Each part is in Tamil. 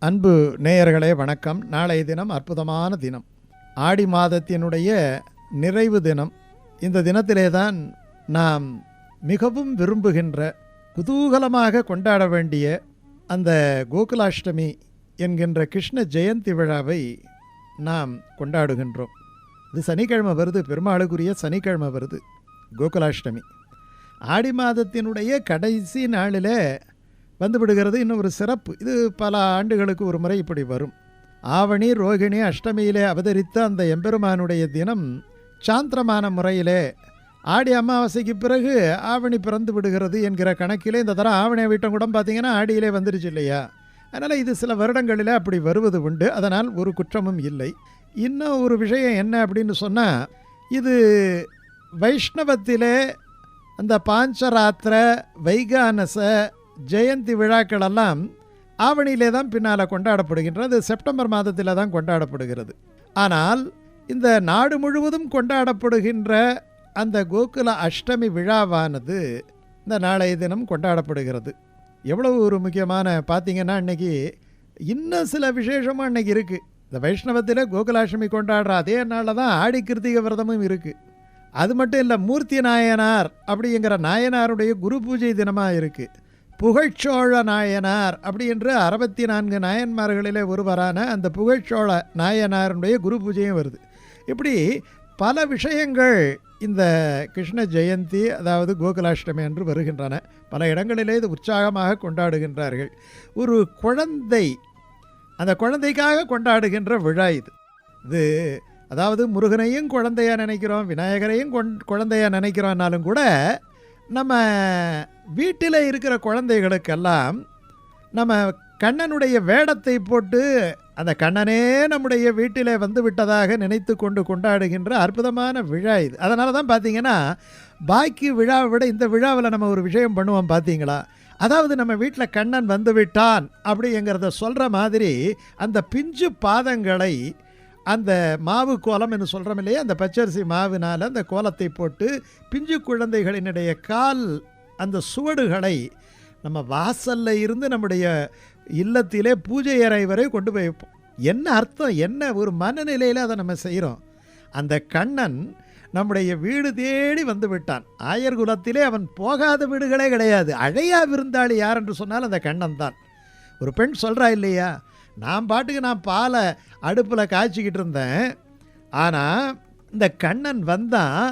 அன்பு நேயர்களே வணக்கம். நாளைய தினம் அற்புதமான தினம். ஆடி மாதத்தினுடைய நிறைவு தினம். இந்த தினத்திலே தான் நாம் மிகவும் விரும்புகின்ற குதூகலமாக கொண்டாட வேண்டிய அந்த கோகுலாஷ்டமி என்கின்ற கிருஷ்ண ஜெயந்தி விழாவை நாம் கொண்டாடுகின்றோம். இது சனிக்கிழமை வருது. பெருமாளுக்குரிய சனிக்கிழமை வருது. கோகுலாஷ்டமி. ஆடி மாதத்தினுடைய கடைசி நாளில் வந்துவிடுகிறது. இன்னும் ஒரு சிறப்பு. இது பல ஆண்டுகளுக்கு ஒரு முறை இப்படி வரும். ஆவணி ரோகிணி அஷ்டமியிலே அவதரித்த அந்த எம்பெருமானுடைய தினம் சாந்திரமான முறையிலே ஆடி அமாவாசைக்கு பிறகு ஆவணி பிறந்து விடுகிறது என்கிற கணக்கிலே இந்த தரம் ஆவணியை வீட்டம் கூட பார்த்தீங்கன்னா ஆடியிலே வந்துருச்சு இல்லையா? அதனால் இது சில வருடங்களில் அப்படி வருவது உண்டு. அதனால் ஒரு குற்றமும் இல்லை. இன்னும் ஒரு விஷயம் என்ன அப்படின்னு சொன்னால் இது வைஷ்ணவத்திலே அந்த பாஞ்சராத்திர வைகானச ஜெயந்தி விழாக்களெல்லாம் ஆவணியிலே தான் பின்னால் கொண்டாடப்படுகின்றது செப்டம்பர் மாதத்தில் தான் கொண்டாடப்படுகிறது. ஆனால் இந்த நாடு முழுவதும் கொண்டாடப்படுகின்ற அந்த கோகுல அஷ்டமி விழாவானது இந்த நாளைய தினம் கொண்டாடப்படுகிறது. எவ்வளவு ஒரு முக்கியமான பார்த்திங்கன்னா அன்னைக்கு இன்னும் சில விசேஷமும் அன்னைக்கு இருக்குது இந்த வைஷ்ணவத்தில் கோகுலாஷ்டமி கொண்டாடுற அதே நாளில் தான் ஆடி கிருத்திக விரதமும் இருக்குது அது மட்டும் இல்லை மூர்த்தி நாயனார் அப்படிங்கிற நாயனாருடைய குரு பூஜை தினமாக இருக்குது புகழ்ச்சோழ நாயனார் அப்படி என்று அறுபத்தி நான்கு நாயன்மார்களிலே ஒருவரான அந்த புகழ்ச்சோழ நாயனாருடைய குரு பூஜையும் வருது. இப்படி பல விஷயங்கள் இந்த கிருஷ்ண ஜெயந்தி அதாவது கோகுலாஷ்டமி என்று வருகின்றன. பல இடங்களிலே இது உற்சாகமாக கொண்டாடுகின்றார்கள். ஒரு குழந்தை அந்த குழந்தைக்காக கொண்டாடுகின்ற விழா இது. இது அதாவது முருகனையும் குழந்தையாக நினைக்கிறோம் விநாயகரையும் கொண் குழந்தையாக நினைக்கிறோம்னாலும் கூட நம்ம வீட்டில் இருக்கிற குழந்தைகளுக்கெல்லாம் நம்ம கண்ணனுடைய வேடத்தை போட்டு அந்த கண்ணனே நம்முடைய வீட்டிலே வந்து விட்டதாக நினைத்து கொண்டு கொண்டாடுகின்ற அற்புதமான விழா இது. அதனால தான் பார்த்தீங்கன்னா பாக்கி விழாவை விட இந்த விழாவில் நம்ம ஒரு விஷயம் பண்ணுவோம் பார்த்தீங்களா? அதாவது நம்ம வீட்டில் கண்ணன் வந்து விட்டான் அப்படிங்கிறத சொல்கிற மாதிரி அந்த பிஞ்சு பாதங்களை அந்த மாவு கோலம் என்று சொல்கிறோம் இல்லையா? அந்த பச்சரிசி மாவினால் அந்த கோலத்தை போட்டு பிஞ்சு குழந்தைகளினுடைய கால் அந்த சுவடுகளை நம்ம வாசலில் இருந்து நம்முடைய இல்லத்திலே பூஜை அறை வரை கொண்டு போய் வைப்போம். என்ன அர்த்தம்? என்ன? ஒரு மனநிலையில் அதை நம்ம செய்கிறோம். அந்த கண்ணன் நம்முடைய வீடு தேடி வந்து விட்டான். ஆயர் குலத்திலே அவன் போகாத வீடுகளே கிடையாது. அழையா விருந்தாளி யார் என்று சொன்னால் அந்த கண்ணன் தான். ஒரு பெண் சொல்கிறா இல்லையா? நான் பாட்டுக்கு நான் பாலை அடுப்பில் காய்ச்சிக்கிட்டு இருந்தேன். ஆனால் இந்த கண்ணன் வந்தான்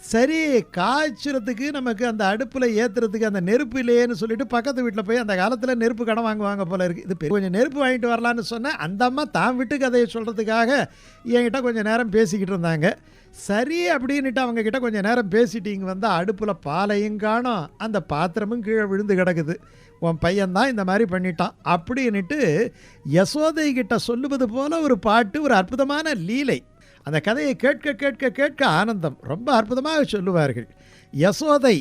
சரி காய்ச்சறதுக்கு நமக்கு அந்த அடுப்பில் ஏற்றுறதுக்கு அந்த நெருப்பு இல்லையேன்னு சொல்லிட்டு பக்கத்து வீட்டில் போய் அந்த காலத்தில் நெருப்பு கடன் வாங்குவாங்க போல இருக்குது இது பெரிய- கொஞ்சம் நெருப்பு வாங்கிட்டு வரலான்னு சொன்னேன். அந்த அம்மா தான் வீட்டு கதையை சொல்கிறதுக்காக என்கிட்ட கொஞ்சம் நேரம் பேசிக்கிட்டு இருந்தாங்க. சரி அப்படின்னுட்டு அவங்கக்கிட்ட கொஞ்சம் நேரம் பேசிட்டு இங்கே அடுப்பில் பாலையும் காணும். அந்த பாத்திரமும் கீழே விழுந்து கிடக்குது. உன் பையன்தான் இந்த மாதிரி பண்ணிட்டான் அப்படின்னுட்டு யசோதை கிட்ட சொல்லுவது போல ஒரு பாட்டு ஒரு அற்புதமான லீலை. அந்த கதையை கேட்க கேட்க கேட்க ஆனந்தம். ரொம்ப அற்புதமாக சொல்லுவார்கள். யசோதை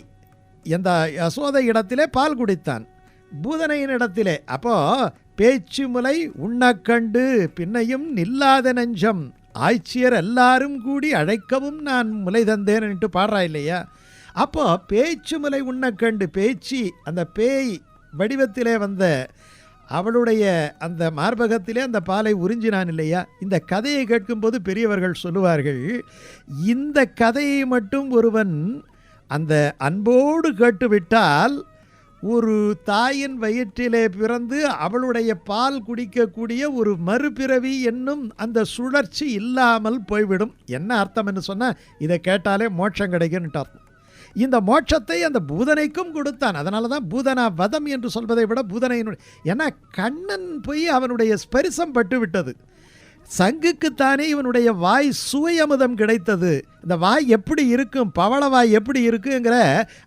இந்த யசோதை இடத்திலே பால் குடித்தான். பூதனையின் இடத்திலே. அப்போது பேச்சு முலை உண்ணக்கண்டு பின்னையும் நில்லாத நெஞ்சம். ஆய்ச்சியர் எல்லாரும் கூடி அழைக்கவும் நான் முலை தந்தேன்ட்டு பாடுறா இல்லையா? அப்போ பேச்சு முலை உண்ணக்கண்டு பேச்சு அந்த பேய் வடிவத்திலே வந்த அவளுடைய அந்த மார்பகத்திலே அந்த பாலை உறிஞ்சினான் இல்லையா? இந்த கதையை கேட்கும்போது பெரியவர்கள் சொல்லுவார்கள் இந்த கதையை மட்டும் ஒருவன் அந்த அன்போடு கேட்டுவிட்டால் ஒரு தாயின் வயிற்றிலே பிறந்து அவளுடைய பால் குடிக்கக்கூடிய ஒரு மறுபிறவி என்னும் அந்த சுழற்சி இல்லாமல் போய்விடும். என்ன அர்த்தம் என்று சொன்னால் இதை கேட்டாலே மோட்சம் கிடைக்கும்ன்ட்டு அர்த்தம் இந்த மோட்சத்தை அந்த பூதனைக்கும் கொடுத்தான். அதனால தான் பூதனா வதம் என்று சொல்வதை விட பூதனையினுடைய ஏன்னா கண்ணன் போய் அவனுடைய ஸ்பரிசம் பட்டு விட்டது சங்குக்குத்தானே இவனுடைய வாய் சுவை அமுதம் கிடைத்தது. இந்த வாய் எப்படி இருக்கும் பவள வாய் எப்படி இருக்குங்கிற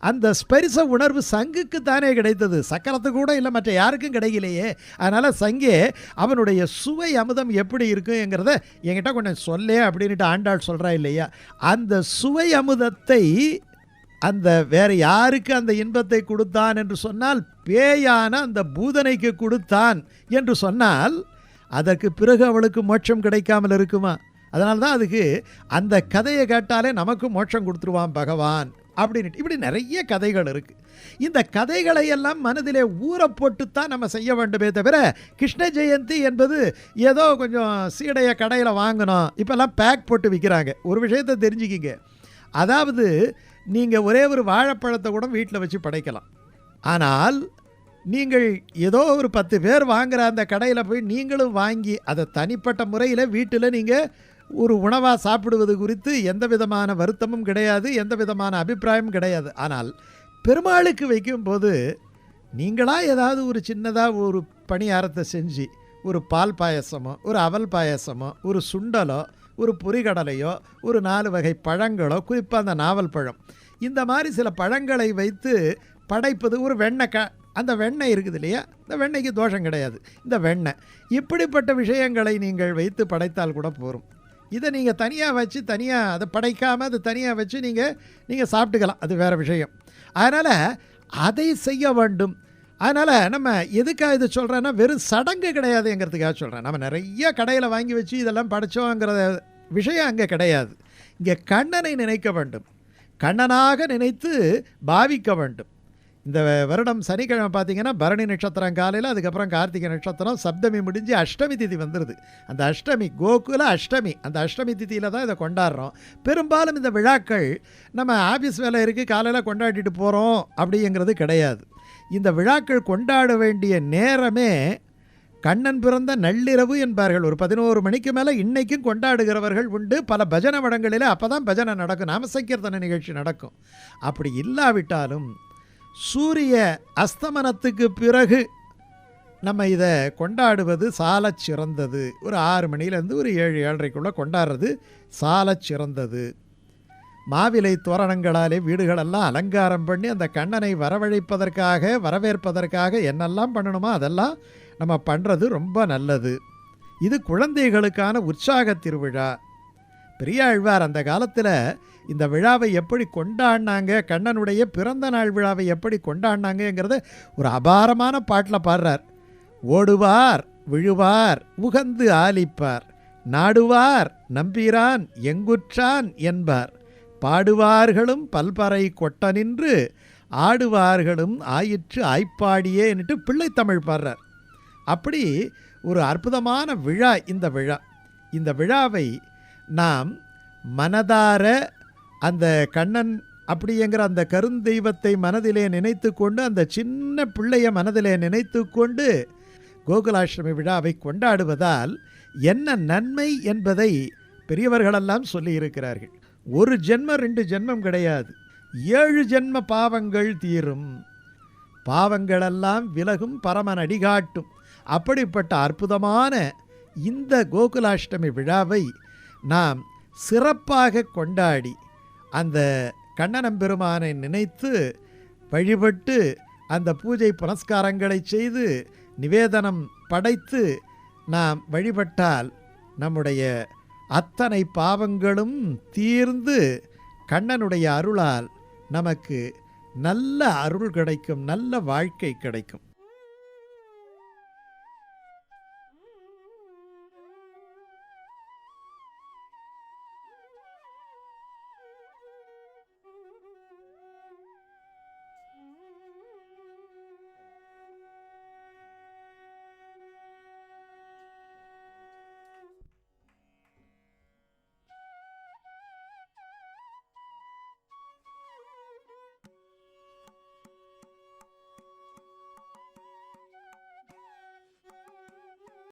அந்த ஸ்பரிச உணர்வு சங்குக்குத்தானே கிடைத்தது. சக்கரத்து கூட இல்லை மற்ற யாருக்கும் கிடைக்கலையே. அதனால் சங்கே அவனுடைய சுவை அமுதம் எப்படி இருக்குங்கிறத என்கிட்ட கொஞ்சம் சொல்லே அப்படின்ட்டு ஆண்டாள் சொல்கிறா இல்லையா? அந்த சுவை அமுதத்தை அந்த வேற யாருக்கு அந்த இன்பத்தை கொடுத்தான் என்று சொன்னால் பேயான அந்த பூதனைக்கு கொடுத்தான் என்று சொன்னால் அதற்கு பிறகு அவளுக்கு மோட்சம் கிடைக்காமல் இருக்குமா? அதனால்தான் அதுக்கு அந்த கதையை கேட்டாலே நமக்கு மோட்சம் கொடுத்துருவான் பகவான் அப்படின்ட்டு இப்படி நிறைய கதைகள் இருக்குது இந்த கதைகளை எல்லாம் மனதிலே ஊற போட்டுத்தான் நம்ம செய்ய வேண்டுமே தவிர கிருஷ்ண ஜெயந்தி என்பது ஏதோ கொஞ்சம் சீடையை கடையில் வாங்கணும். இப்போல்லாம் பேக் போட்டு விற்கிறாங்க ஒரு விஷயத்தை தெரிஞ்சுக்கிங்க. அதாவது நீங்கள் ஒரே ஒரு வாழைப்பழத்தை கூட வீட்டில் வச்சு படைக்கலாம். ஆனால் நீங்கள் ஏதோ ஒரு பத்து பேர் வாங்குகிற அந்த கடையில் போய் நீங்களும் வாங்கி அதை தனிப்பட்ட முறையில் வீட்டில் நீங்கள் ஒரு உணவாக சாப்பிடுவது குறித்து எந்த விதமான வருத்தமும் கிடையாது எந்த விதமான அபிப்பிராயமும் கிடையாது. ஆனால் பெருமாளுக்கு வைக்கும்போது நீங்களாக ஏதாவது ஒரு சின்னதாக ஒரு பணியாரத்தை செஞ்சு ஒரு பால் பாயசமோ ஒரு அவல் பாயசமோ ஒரு சுண்டலோ ஒரு பொறிகடலையோ ஒரு நாலு வகை பழங்களோ குறிப்பாக அந்த நாவல் பழம். இந்த மாதிரி சில பழங்களை வைத்து படைப்பது ஒரு வெண்ணெய் க அந்த வெண்ணெய் இருக்குது இல்லையா? இந்த வெண்ணெய்க்கு தோஷம் கிடையாது. இந்த வெண்ணெய். இப்படிப்பட்ட விஷயங்களை நீங்கள் வைத்து படைத்தால் கூட போகும் இதை நீங்கள் தனியாக வச்சு தனியாக அதை படைக்காமல் அது தனியாக வச்சு நீங்கள் நீங்கள் சாப்பிட்டுக்கலாம். அது வேறு விஷயம். அதனால் அதை செய்ய வேண்டும். அதனால் நம்ம எதுக்காக இது சொல்கிறேன்னா வெறும் சடங்கு கிடையாதுங்கிறதுக்காக சொல்கிறேன் நம்ம நிறைய கடையில் வாங்கி வச்சு இதெல்லாம் படைச்சோங்கிற விஷயம் அங்கே கிடையாது. இங்கே கண்ணனை நினைக்க வேண்டும். கண்ணனாக நினைத்து பாவிக்க வேண்டும். இந்த வருடம் சனிக்கிழமை பார்த்தீங்கன்னா பரணி நட்சத்திரம் காலையில் அதுக்கப்புறம் கார்த்திகை நட்சத்திரம் சப்தமி முடிஞ்சு அஷ்டமி திதி வந்துடுது அந்த அஷ்டமி கோகுல அஷ்டமி அந்த அஷ்டமி திதியில் தான் இதை கொண்டாடுறோம். பெரும்பாலும் இந்த விழாக்கள் நம்ம ஆஃபீஸ் வேலை இருக்குது காலையில் கொண்டாடிட்டு போகிறோம் அப்படிங்கிறது கிடையாது. இந்த விழாக்கள் கொண்டாட வேண்டிய நேரமே கண்ணன் பிறந்த நள்ளிரவு என்பார்கள். ஒரு பதினோரு மணிக்கு மேலே இன்றைக்கும் கொண்டாடுகிறவர்கள் உண்டு. பல பஜனை மடங்களில் அப்போ தான் பஜனை நடக்கும். நாமசங்கீர்த்தன நிகழ்ச்சி நடக்கும். அப்படி இல்லாவிட்டாலும் சூரிய அஸ்தமனத்துக்கு பிறகு நம்ம இதை கொண்டாடுவது சால சிறந்தது ஒரு ஆறு மணிலேருந்து ஒரு ஏழு ஏழரைக்குள்ளே கொண்டாடுறது சால சிறந்தது மாவிலை தோரணங்களாலே வீடுகளெல்லாம் அலங்காரம் பண்ணி அந்த கண்ணனை வரவழைப்பதற்காக வரவேற்பதற்காக என்னெல்லாம் பண்ணணுமோ அதெல்லாம் நம்ம பண்ணுறது ரொம்ப நல்லது. இது குழந்தைகளுக்கான உற்சாக திருவிழா. பெரியாழ்வார் அந்த காலத்தில் இந்த விழாவை எப்படி கொண்டாடினாங்க கண்ணனுடைய பிறந்த நாள் விழாவை எப்படி கொண்டாடினாங்கங்கிறத ஒரு அபாரமான பாட்டில் பாடுறார். ஓடுவார் விழுவார் உகந்து ஆலிப்பார். நாடுவார் நம்பிரான் எங்குற்றான் என்பார். பாடுவார்களும் பல்பறை கொட்ட நின்று ஆடுவார்களும் ஆயிற்று ஆய்ப்பாடியேன்னுட்டு பிள்ளைத்தமிழ் பாடுறார். அப்படி ஒரு அற்புதமான விழா இந்த விழா. இந்த விழாவை நாம் மனதார அந்த கண்ணன் அப்படிங்கிற அந்த கருந்தெய்வத்தை மனதிலே நினைத்து கொண்டு அந்த சின்ன பிள்ளைய மனதிலே நினைத்து கொண்டு கோகுலாஷ்டமி விழாவை கொண்டாடுவதால் என்ன நன்மை என்பதை பெரியவர்களெல்லாம் சொல்லியிருக்கிறார்கள் ஒரு ஜென்மம் ரெண்டு ஜென்மம் கிடையாது. ஏழு ஜென்ம பாவங்கள் தீரும். பாவங்களெல்லாம் விலகும் பரமன் அடிகாட்டும். அப்படிப்பட்ட அற்புதமான இந்த கோகுலாஷ்டமி விழாவை நாம் சிறப்பாக கொண்டாடி அந்த கண்ணனம்பெருமானை நினைத்து வழிபட்டு அந்த பூஜை புனஸ்காரங்களை செய்து நிவேதனம் படைத்து நாம் வழிபட்டால் நம்முடைய அத்தனை பாவங்களும் தீர்ந்து கண்ணனுடைய அருளால் நமக்கு நல்ல அருள் கிடைக்கும் நல்ல வாழ்க்கை கிடைக்கும்.